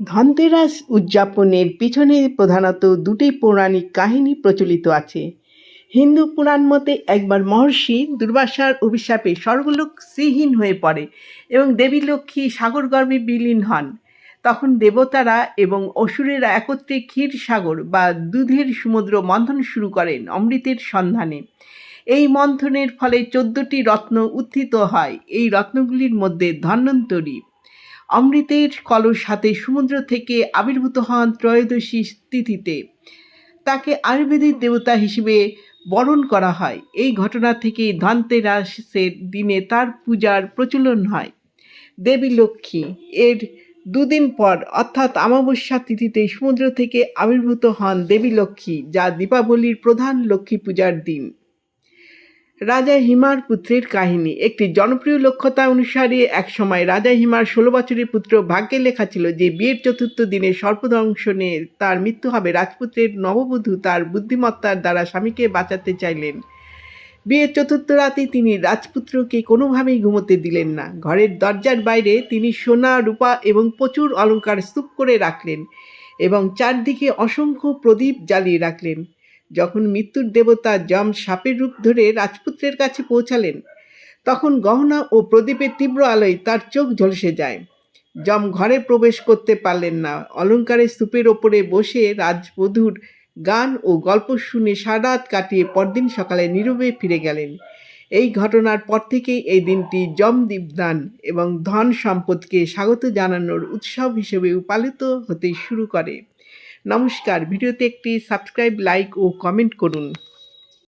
ধনতেরাস উদযাপনের পিছনে প্রধানত দুটি পৌরাণিক কাহিনী প্রচলিত আছে। হিন্দু পুরাণ মতে একবার মহর্ষি দুর্বাসার অভিশাপে স্বর্গলোক শ্রীহীন হয়ে পড়ে এবং দেবী লক্ষ্মী সাগরগর্ভে বিলীন হন। তখন দেবতারা এবং অসুরেরা একত্রে ক্ষীর সাগর বা দুধের সমুদ্র মন্থন শুরু করেন অমৃতের সন্ধানে। এই মন্থনের ফলে চোদ্দটি রত্ন উত্থিত হয়। এই রত্নগুলির মধ্যে ধন্বন্তরী অমৃতের কলস হাতে সমুদ্র থেকে আবির্ভূত হন ত্রয়োদশী তিথিতে। তাকে আয়ুর্বেদিক দেবতা হিসেবে বরণ করা হয়। এই ঘটনা থেকে ধনতেরাসের দিনে তার পূজার প্রচলন হয়। দেবী লক্ষ্মী এর দুদিন পর অর্থাৎ অমাবস্যা তিথিতে সমুদ্র থেকে আবির্ভূত হন দেবী লক্ষ্মী, যা দীপাবলির প্রধান লক্ষ্মী পূজার দিন। রাজা হিমার পুত্রের কাহিনী। একটি জনপ্রিয় লক্ষ্যতা অনুসারে একসময় রাজা হিমার ষোলো বছরের পুত্র ভাগ্যে লেখা ছিল যে, বিয়ের চতুর্থ দিনে সর্পদংশনে তার মৃত্যু হবে রাজপুত্রের নববধূ তার বুদ্ধিমত্তার দ্বারা স্বামীকে বাঁচাতে চাইলেন। বিয়ের চতুর্থ রাতে তিনি রাজপুত্রকে কোনোভাবেই ঘুমোতে দিলেন না। ঘরের দরজার বাইরে তিনি সোনা, রূপা এবং প্রচুর অলংকার স্তূপ করে রাখলেন এবং চারদিকে অসংখ্য প্রদীপ জ্বালিয়ে রাখলেন। যখন মৃত্যুর দেবতা যম সাপের রূপ ধরে রাজপুত্রের কাছে পৌঁছালেন, তখন গহনা ও প্রদীপের তীব্র আলোয় তার চোখ ঝলসে যায়। যম ঘরে প্রবেশ করতে পারলেন না। অলঙ্কারের স্তূপের ওপরে বসে রাজবধূর গান ও গল্প শুনে সারাত কাটিয়ে পরদিন সকালে নীরবে ফিরে গেলেন। এই ঘটনার পর থেকেই এই দিনটি যম দীপদান এবং ধন সম্পদকে স্বাগত জানানোর উৎসব হিসেবে পালিত হতে শুরু করে। নমস্কার। ভিডিওতে একটি সাবস্ক্রাইব লাইক ও কমেন্ট করুন।